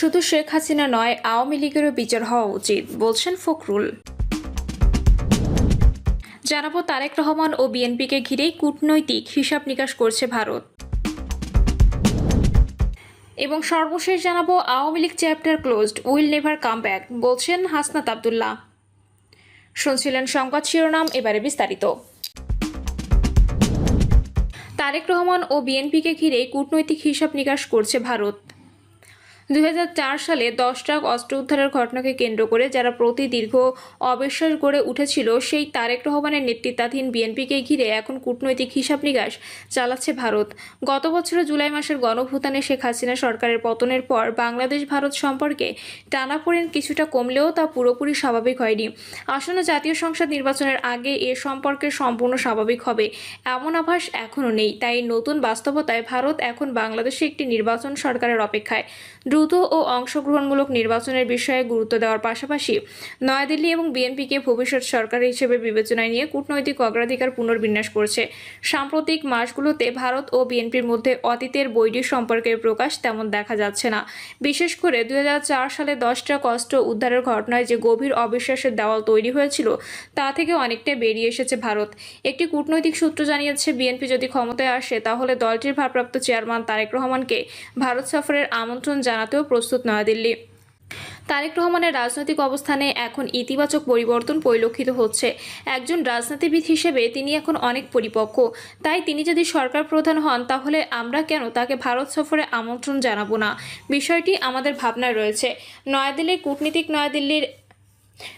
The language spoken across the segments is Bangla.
শুধু শেখ হাসিনা নয়, আওয়ামী লীগেরও বিচার হওয়া উচিত, বলছেন ফখরুল। জানাব তারেক রহমান ও বিএনপিকে ঘিরেই কূটনৈতিক হিসাব নিকাশ করছে ভারত। এবং সর্বশেষ জানাব Awami League chapter closed, will never come back, বলছেন হাসনাত আবদুল্লাহ। শুনছিলেন সংবাদ শিরোনাম, এবারে বিস্তারিত। তারেক রহমান ও বিএনপিকে ঘিরে কূটনৈতিক হিসাব নিকাশ করছে ভারত। দু হাজার চার সালে দশ ট্রাক অস্ত্র উদ্ধারের ঘটনাকে কেন্দ্র করে যারা প্রতি দীর্ঘ অবিশ্বাস গড়ে উঠেছিল, সেই তারেক রহমানের নেতৃত্বাধীন বিএনপিকে ঘিরে এখন কূটনৈতিক হিসাব নিকাশ চালাচ্ছে ভারত। গত বছরের জুলাই মাসের গণভূতানে শেখ হাসিনা সরকারের পতনের পর বাংলাদেশ ভারত সম্পর্কে টানাপোড়েন কিছুটা কমলেও তা পুরোপুরি স্বাভাবিক হয়নি। আসন্ন জাতীয় সংসদ নির্বাচনের আগে এ সম্পর্কে সম্পূর্ণ স্বাভাবিক হবে এমন আভাস এখনও নেই। তাই নতুন বাস্তবতায় ভারত এখন বাংলাদেশে একটি নির্বাচন সরকারের অপেক্ষায়। ও অংশগ্রহণমূলক নির্বাচনের বিষয়ে গুরুত্ব দেওয়ার পাশাপাশি নয়াদিল্লি এবং বিএনপিকে ভবিষ্যৎ সরকার হিসেবে বিবেচনায় নিয়ে কূটনৈতিক অগ্রাধিকার পুনর্বিন্যাস করছে। সাম্প্রতিক মাসগুলোতে ভারত ও বিএনপির মধ্যে অতীতের বৈরী সম্পর্কের প্রকাশ তেমন দেখা যাচ্ছে না। বিশেষ করে দু হাজার চার সালে দশটা কষ্ট উদ্ধারের ঘটনায় যে গভীর অবিশ্বাসের দেওয়াল তৈরি হয়েছিল, তা থেকে অনেকটাই বেরিয়ে এসেছে ভারত। একটি কূটনৈতিক সূত্র জানিয়েছে, বিএনপি যদি ক্ষমতায় আসে, তাহলে দলটির ভারপ্রাপ্ত চেয়ারম্যান তারেক রহমানকে ভারত সফরের আমন্ত্রণ জানাতেও প্রস্তুত নয়াদিল্লি। তারেক রহমানের রাজনৈতিক অবস্থানে এখন ইতিবাচক পরিবর্তন পরিলক্ষিত হচ্ছে। একজন রাজনীতিবিদ হিসেবে তিনি এখন অনেক পরিপক্ক। তাই তিনি যদি সরকার প্রধান হন, তাহলে আমরা কেন তাকে ভারত সফরে আমন্ত্রণ জানাব না? বিষয়টি আমাদের ভাবনায় রয়েছে। নয়াদিল্লির কূটনীতিক নয়াদিল্লির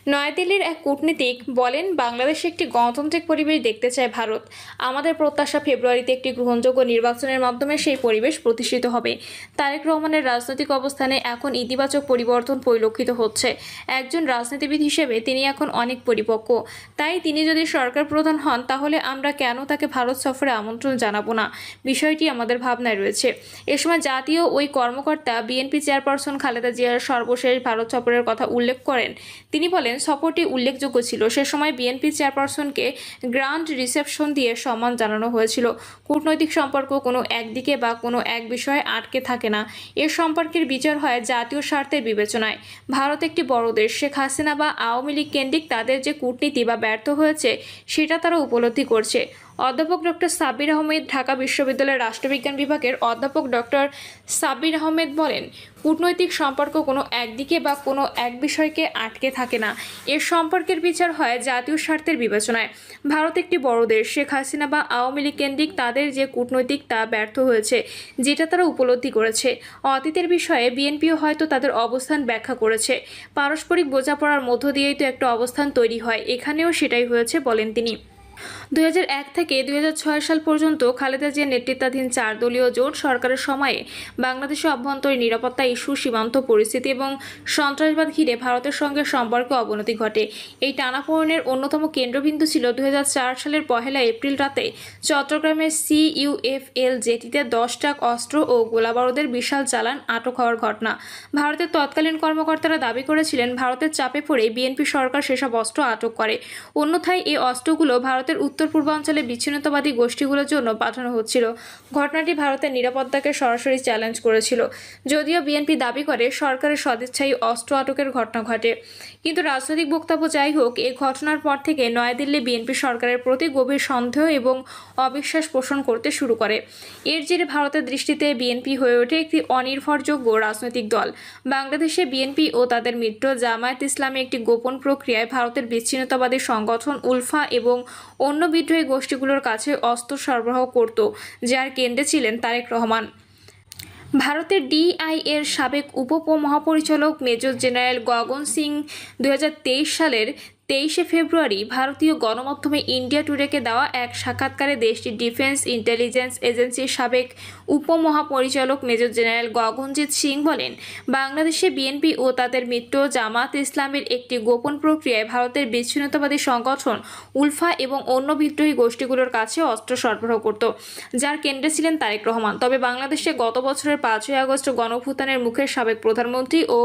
নয়াদিল্লির এক কূটনীতিক বলেন, বাংলাদেশে একটি গণতান্ত্রিক পরিবেশ দেখতে চায় ভারত। আমাদের প্রত্যাশা ফেব্রুয়ারিতে একটি গ্রহণযোগ্য নির্বাচনের মাধ্যমে সেই পরিবেশ প্রতিষ্ঠিত হবে। তারেক রহমানের রাজনৈতিক অবস্থানে এখন ইতিবাচক পরিবর্তন পরিলক্ষিত হচ্ছে। একজন রাজনীতিবিদ হিসেবে তিনি এখন অনেক পরিপক্ক। তাই তিনি যদি সরকার প্রধান হন, তাহলে আমরা কেন তাকে ভারত সফরে আমন্ত্রণ জানাব না? বিষয়টি আমাদের ভাবনায় রয়েছে। এ সময় জাতীয় ওই কর্মকর্তা বিএনপি চেয়ারপারসন খালেদা জিয়ার সর্বশেষ ভারত সফরের কথা উল্লেখ করেন। তিনি বলেন, সফরটি উল্লেখযোগ্য ছিল। সে সময় বিএনপি চেয়ারপারসনকে গ্র্যান্ড রিসেপশন দিয়ে সম্মান জানানো হয়েছিল। কূটনৈতিক সম্পর্ক কোনো একদিকে বা কোনো এক বিষয়ে আটকে থাকে না। এ সম্পর্কের বিচার হয় জাতীয় স্বার্থের বিবেচনায়। ভারত একটি বড় দেশ। শেখ হাসিনা বা আওয়ামী লীগ কেন্দ্রিক তাদের যে কূটনীতি বা ব্যর্থ হয়েছে, সেটা তারা উপলব্ধি করছে। অধ্যাপক ডক্টর সাবির আহমেদ ঢাকা বিশ্ববিদ্যালয়ের রাষ্ট্রবিজ্ঞান বিভাগের অধ্যাপক ডক্টর সাবির আহমেদ বলেন, কূটনৈতিক সম্পর্ক কোনো একদিকে বা কোনো এক বিষয়কে আটকে থাকে না। এর সম্পর্কের বিচার হয় জাতীয় স্বার্থের বিবেচনায়। ভারত একটি বড় দেশ। শেখ হাসিনা বা আওয়ামী লীগ কেন্দ্রিক তাদের যে কূটনৈতিক তা ব্যর্থ হয়েছে, যেটা তারা উপলব্ধি করেছে। অতীতের বিষয়ে বিএনপিও হয়তো তাদের অবস্থান ব্যাখ্যা করেছে। পারস্পরিক বোঝাপড়ার মধ্য দিয়েই তো একটা অবস্থান তৈরি হয়। এখানেও সেটাই হয়েছে, বলেন তিনি। এক থেকে দুই হাজার ছয় সাল পর্যন্ত খালেদা জিয়ার নেতৃত্বাধীন চার দলীয় জোট সরকারের সময়ে বাংলাদেশের অভ্যন্তরীণ নিরাপত্তা ইস্যু সীমান্ত পরিস্থিতি এবং সন্ত্রাসবাদ ঘিরে ভারতের সঙ্গে সম্পর্কে অবনতি ঘটে। এই টানাপোড়েনের অন্যতম কেন্দ্রবিন্দু ছিল দু হাজার চার সালের পহেলা এপ্রিল রাতে চট্টগ্রামের সিইউএফএল জেটিতে দশ ট্রাক অস্ত্র ও গোলাবারুদের বিশাল চালান আটক হওয়ার ঘটনা। ভারতের তৎকালীন কর্মকর্তারা দাবি করেছিলেন, ভারতের চাপে পড়ে বিএনপি সরকার সেসব অস্ত্র আটক করে। অন্যথায় এই অস্ত্রগুলো ভারতের উত্তর পূর্বাঞ্চলে বিচ্ছিন্নতাবাদী গোষ্ঠীগুলোর জন্য পাঠানো হচ্ছিল। ঘটনাটি ভারতের নিরাপত্তাকে সরাসরি চ্যালেঞ্জ করেছিল। যদিও বিএনপি দাবি করে, সরকারের সদিচ্ছাই অস্ত্র আটকের ঘটনা ঘটে। কিন্তু রাজনৈতিক বক্তব্য যাই হোক এই ঘটনার পর থেকে নয়াদিল্লি বিএনপি সরকারের প্রতি গভীর সন্দেহ এবং অবিশ্বাস পোষণ করতে শুরু করে। এর জেরে ভারতের দৃষ্টিতে বিএনপি হয়ে ওঠে একটি অনির্ভরযোগ্য রাজনৈতিক দল। বাংলাদেশে বিএনপি ও তাদের মিত্র জামায়াত ইসলামী একটি গোপন প্রক্রিয়ায় ভারতের বিচ্ছিন্নতাবাদী সংগঠন উলফা এবং অন্য বিদ্রোহী গোষ্ঠীগুলোর কাছে অস্ত্র সরবরাহ করত, যার কেন্দ্রে ছিলেন তারেক রহমান। ভারতের ডিআই এর সাবেক উপ মহাপরিচালক মেজর জেনারেল গগন সিং দুই হাজার তেইশ সালের তেইশে ফেব্রুয়ারি ভারতীয় গণমাধ্যমে ইন্ডিয়া টুডেকে দেওয়া এক সাক্ষাৎকারে দেশটির ডিফেন্স ইন্টেলিজেন্স এজেন্সির সাবেক উপমহাপরিচালক মেজর জেনারেল গগনজিৎ সিং বলেন, বাংলাদেশে বিএনপি ও তাদের মিত্র জামাত ইসলামের একটি গোপন প্রক্রিয়ায় ভারতের বিচ্ছিন্নতাবাদী সংগঠন উলফা এবং অন্য বিদ্রোহী গোষ্ঠীগুলোর কাছে অস্ত্র সরবরাহ করত, যার কেন্দ্রে ছিলেন তারেক রহমান। তবে বাংলাদেশে গত বছরের পাঁচই আগস্ট গণভূতানের মুখে সাবেক প্রধানমন্ত্রী ও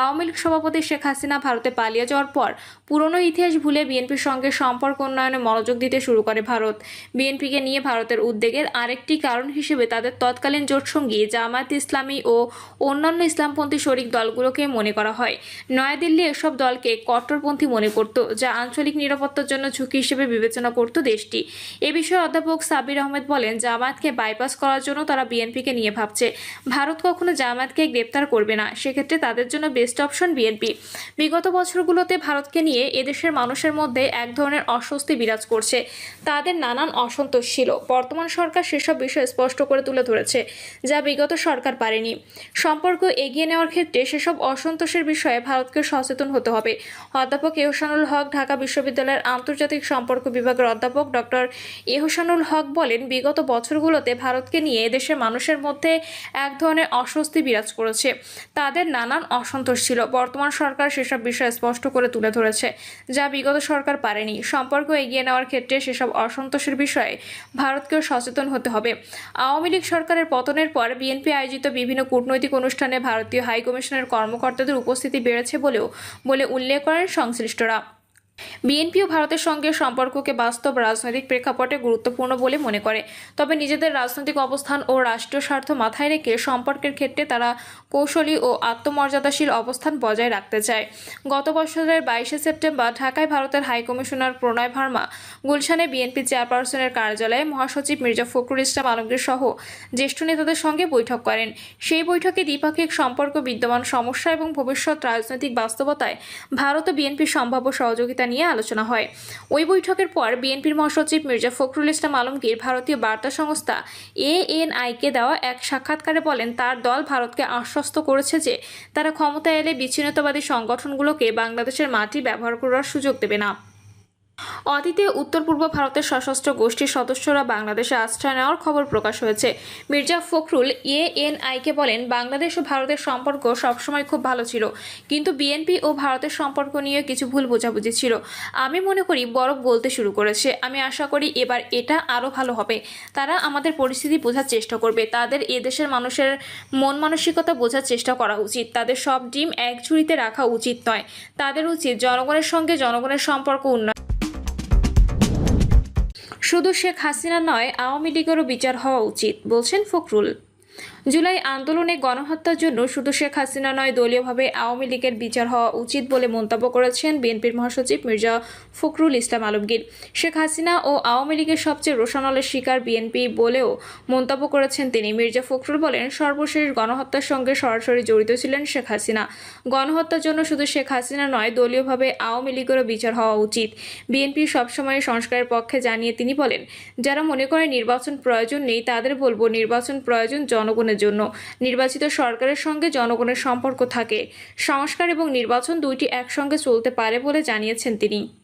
আওয়ামী লীগ সভাপতি শেখ হাসিনা ভারতে পালিয়ে যাওয়ার পর পুরনো ইতিহাস ভুলে বিএনপির সঙ্গে সম্পর্ক উন্নয়নে মনোযোগ দিতে শুরু করে ভারত। বিএনপিকে নিয়ে ভারতের উদ্বেগের আরেকটি কারণ হিসেবে তাদের তৎকালীন জোটসঙ্গী জামায়াত ইসলামী ও অন্যান্য ইসলামপন্থী শরিক দলগুলোকে মনে করা হয়। নয়াদিল্লি এসব দলকে কট্টরপন্থী মনে করত, যা আঞ্চলিক নিরাপত্তার জন্য ঝুঁকি হিসেবে বিবেচনা করত দেশটি। এ বিষয়ে অধ্যাপক সাবির আহমেদ বলেন, জামায়াতকে বাইপাস করার জন্য তারা বিএনপিকে নিয়ে ভাবছে। ভারত কখনো জামায়াতকে গ্রেপ্তার করবে না, সেক্ষেত্রে তাদের জন্য বেস্ট অপশন বিএনপি। বিগত বছরগুলোতে ভারতকে নিয়ে এদেশের মানুষের মধ্যে এক ধরনের অস্বস্তি বিরাজ করছে। তাদের নানান অসন্তোষ ছিল। বর্তমান সরকার সেসব বিষয় স্পষ্ট করে তুলে ধরেছে, যা বিগত সরকার পারেনি। সম্পর্ক এগিয়ে নেওয়ার ক্ষেত্রে সেসব অসন্তোষের বিষয়ে ভারতকে সচেতন হতে হবে। অধ্যাপক এহসানুল হক, ঢাকা বিশ্ববিদ্যালয়ের আন্তর্জাতিক সম্পর্ক বিভাগের অধ্যাপক ডক্টর এহসানুল হক বলেন, বিগত বছরগুলোতে ভারতকে নিয়ে এদেশের মানুষের মধ্যে এক ধরনের অস্বস্তি বিরাজ করেছে। তাদের নানান অসন্তোষ ছিল। বর্তমান সরকার সেসব বিষয় স্পষ্ট করে তুলে ধরেছে। যা বিগত সরকার পারেনি। সম্পর্ক এগিয়ে নেওয়ার ক্ষেত্রে সেসব অসন্তোষের বিষয়ে ভারতকেও সচেতন হতে হবে। আওয়ামী লীগ সরকারের পতনের পর বিএনপি আয়োজিত বিভিন্ন কূটনৈতিক অনুষ্ঠানে ভারতীয় হাইকমিশনের কর্মকর্তাদের উপস্থিতি বেড়েছে বলেও বলে উল্লেখ করেন সংশ্লিষ্টরা। বিএনপিও ভারতের সঙ্গে সম্পর্ককে বাস্তব রাজনৈতিক প্রেক্ষাপটে গুরুত্বপূর্ণ বলে মনে করে। তবে নিজেদের রাজনৈতিক অবস্থান ও রাষ্ট্রীয় স্বার্থ মাথায় রেখে সম্পর্কের ক্ষেত্রে তারা কৌশলী ও আত্মমর্যাদাশীল অবস্থান বজায় রাখতে চায়। গত বছরের বাইশে সেপ্টেম্বর ঢাকায় ভারতের হাইকমিশনার প্রণয় ভার্মা, গুলশানে বিএনপি চেয়ারপারসনের কার্যালয়ে মহাসচিব মির্জা ফখরুল ইসলাম আলমগীর সহ জ্যেষ্ঠ নেতাদের সঙ্গে বৈঠক করেন। সেই বৈঠকে দ্বিপাক্ষিক সম্পর্ক, বিদ্যমান সমস্যা এবং ভবিষ্যৎ রাজনৈতিক বাস্তবতায় ভারত ও বিএনপির সম্ভাব্য সহযোগিতা নিয়ে আলোচনা হয়। ওই বৈঠকের পর বিএনপির মহাসচিব মির্জা ফখরুল ইসলাম আলমগীর ভারতীয় বার্তা সংস্থা এএনআইকে দেওয়া এক সাক্ষাৎকারে বলেন, তার দল ভারতকে আশ্বস্ত করেছে যে তারা ক্ষমতায় এলে বিচ্ছিন্নতাবাদী সংগঠনগুলোকে বাংলাদেশের মাটি ব্যবহার করার সুযোগ দেবে না। অতীতে উত্তর পূর্ব ভারতের সশস্ত্র গোষ্ঠীর সদস্যরা বাংলাদেশে আশ্রয় নেওয়ার খবর প্রকাশ হয়েছে। মির্জা ফখরুল এএনআইকে বলেন, বাংলাদেশ ও ভারতের সম্পর্ক সবসময় খুব ভালো ছিল, কিন্তু বিএনপি ও ভারতের সম্পর্ক নিয়ে কিছু ভুল বোঝাবুঝি ছিল। আমি মনে করি বরফ গলতে শুরু করেছে। আমি আশা করি এবার এটা আরও ভালো হবে। তারা আমাদের পরিস্থিতি বোঝার চেষ্টা করবে। তাদের এদেশের মানুষের মন মানসিকতা বোঝার চেষ্টা করা উচিত। তাদের সব ডিম এক ঝুড়িতে রাখা উচিত নয়। তাদের উচিত জনগণের সঙ্গে জনগণের সম্পর্ক উন্নয়ন শুধু শেখ হাসিনা নয় আওয়ামী লীগেরও বিচার হওয়া উচিত বলছেন ফখরুল। জুলাই আন্দোলনে গণহত্যার জন্য শুধু শেখ হাসিনা নয়, দলীয়ভাবে আওয়ামী লীগের বিচার হওয়া উচিত বলে মন্তব্য করেছেন বিএনপির মহাসচিব মির্জা ফখরুল ইসলাম আলমগীর। শেখ হাসিনা ও আওয়ামী লীগের সবচেয়ে রোশানলের শিকার বিএনপি বলেও মন্তব্য করেছেন তিনি। মির্জা ফখরুল বলেন, সর্বশেষ গণহত্যার সঙ্গে সরাসরি জড়িত ছিলেন শেখ হাসিনা। গণহত্যার জন্য শুধু শেখ হাসিনা নয়, দলীয়ভাবে আওয়ামী লীগেরও বিচার হওয়া উচিত। বিএনপি সবসময় সংস্কারের পক্ষে জানিয়ে তিনি বলেন, যারা মনে করে নির্বাচন প্রয়োজন নেই, তাদের বলব নির্বাচন প্রয়োজন জনগণের জন্য নির্বাচিত সরকারের সঙ্গে জনগণের সম্পর্ক থাকে। সংস্কার এবং নির্বাচন দুইটি একসঙ্গে চলতে পারে বলে জানিয়েছেন তিনি।